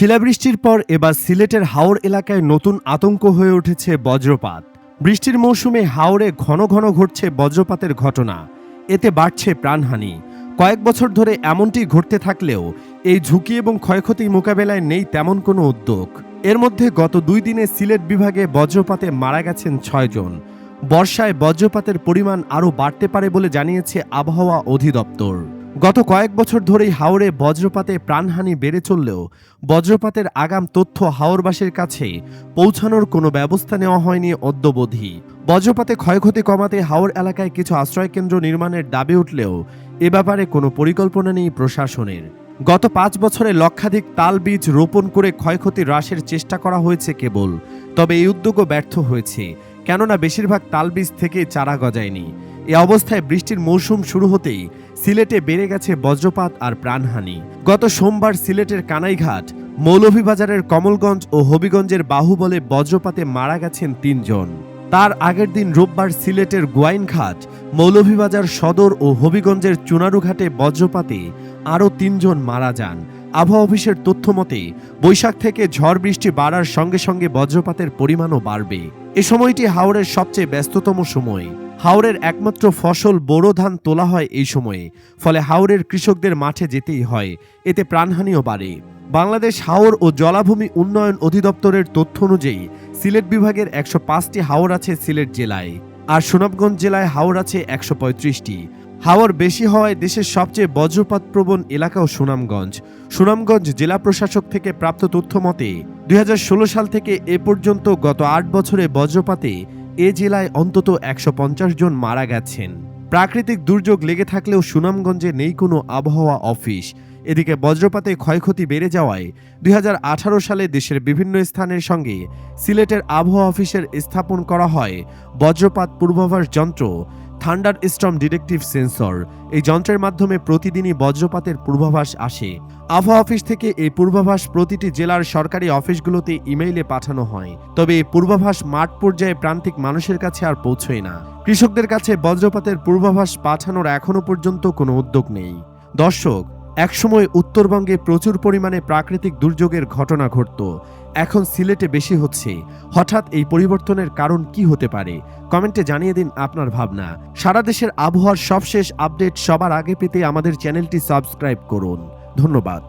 শিলাবৃষ্টির পর এবার সিলেটের হাওর এলাকায় নতুন আতঙ্ক হয়ে উঠেছে বজ্রপাত। বৃষ্টির মৌসুমে হাওরে ঘন ঘন ঘটছে বজ্রপাতের ঘটনা। এতে বাড়ছে প্রাণহানি। কয়েক বছর ধরে এমনটি ঘটতে থাকলেও এই ঝুঁকি এবং ক্ষয়ক্ষতি মোকাবেলায় নেই তেমন কোনো উদ্যোগ। এর মধ্যে গত দুই দিনে সিলেট বিভাগে বজ্রপাতে মারা গেছেন ছয়জন বর্ষায় বজ্রপাতের পরিমাণ আরও বাড়তে পারে বলে জানিয়েছে আবহাওয়া অধিদপ্তর। গত কয়েক বছর ধরেই হাওরে বজ্রপাতে প্রাণহানি বেড়ে চললেও বজ্রপাতের আগাম তথ্য হাওরবাসীর কাছে পৌঁছানোর কোনো ব্যবস্থা নেওয়া হয়নি অদ্যবধি। বজ্রপাতে ক্ষয়ক্ষতি কমাতে হাওর এলাকায় কিছু আশ্রয়কেন্দ্র নির্মাণের দাবি উঠলেও এ ব্যাপারে কোনো পরিকল্পনা নেই প্রশাসনের। গত পাঁচ বছরে লক্ষাধিক তাল বীজ রোপণ করে ক্ষয়ক্ষতি হ্রাসের চেষ্টা করা হয়েছে কেবল, তবে এই উদ্যোগও ব্যর্থ হয়েছে, কেননা বেশিরভাগ তালবীজ থেকে চারা গজায়নি। এ অবস্থায় বৃষ্টির মৌসুম শুরু হতেই সিলেটে বেড়ে গেছে বজ্রপাত আর প্রাণহানি। গত সোমবার সিলেটের কানাইঘাট, মৌলভীবাজারের কমলগঞ্জ ও হবিগঞ্জের বাহুবলে বজ্রপাতে মারা গেছেন তিনজন। তার আগের দিন রোববার সিলেটের গোয়াইনঘাট, মৌলভীবাজার সদর ও হবিগঞ্জের চুনারুঘাটে বজ্রপাতে আরও তিনজন মারা যান। আবহাওয়া অফিসের তথ্য মতে, বৈশাখ থেকে ঝড় বৃষ্টি বাড়ার সঙ্গে সঙ্গে বজ্রপাতের পরিমাণও বাড়বে। এ সময়টি হাওড়ের সবচেয়ে ব্যস্ততম সময়। হাওড়ের একমাত্র ফসল বোরো ধান তোলা হয় এই সময়ে। ফলে হাওড়ের কৃষকদের মাঠে যেতেই হয়। এতে প্রাণহানিও বাড়ে। বাংলাদেশ হাওর ও জলাভূমি উন্নয়ন অধিদপ্তরের তথ্য অনুযায়ী সিলেট বিভাগের একশো পাঁচটি হাওর আছে সিলেট জেলায়। আর সুনামগঞ্জ জেলায় হাওর আছে একশো পঁয়ত্রিশটি। হাওর বেশি হওয়ায় দেশের সবচেয়ে বজ্রপাত প্রবণ এলাকাও সুনামগঞ্জ। সুনামগঞ্জ জেলা প্রশাসক থেকে প্রাপ্ত তথ্য মতে, দুই হাজার ষোলো সাল থেকে এ পর্যন্ত গত আট বছরে বজ্রপাতে এ জেলায় অন্তত একশো পঞ্চাশ জন মারা গেছেন। প্রাকৃতিক দুর্যোগ লেগে থাকলেও সুনামগঞ্জে নেই কোনো আবহাওয়া অফিস। এদিকে বজ্রপাতে ক্ষয়ক্ষতি বেড়ে যাওয়ায় দুই হাজার আঠারো সালে দেশের বিভিন্ন স্থানের সঙ্গে সিলেটের আবহাওয়া অফিসের স্থাপন করা হয় বজ্রপাত পূর্বাভাস যন্ত্র। Thunderstorm detective sensor. এই যন্ত্রের মাধ্যমে প্রতিদিনই বজ্রপাতের পূর্বাভাস আসে। আবহাওয়া অফিস থেকে এই পূর্বাভাস প্রতিটি জেলার সরকারি অফিসগুলোতে ইমেইলে পাঠানো হয়। তবে এই পূর্বাভাস মাঠ পর্যায়ে প্রান্তিক মানুষের কাছে আর পৌঁছয় না। কৃষকদের কাছে বজ্রপাতের পূর্বাভাস পাঠানোর এখনও পর্যন্ত কোনো উদ্যোগ নেই। দর্শক একসময় উত্তরবঙ্গে প্রচুর পরিমাণে প্রাকৃতিক দুর্যোগের ঘটনা ঘটত। এখন সিলেটে বেশি হচ্ছে। হঠাৎ এই পরিবর্তনের কারণ কি হতে পারে? কমেন্টে জানিয়ে দিন আপনার ভাবনা। সারা দেশের আবহাওয়ার সবশেষ আপডেট সবার আগে পেতে আমাদের চ্যানেলটি সাবস্ক্রাইব করুন। ধন্যবাদ।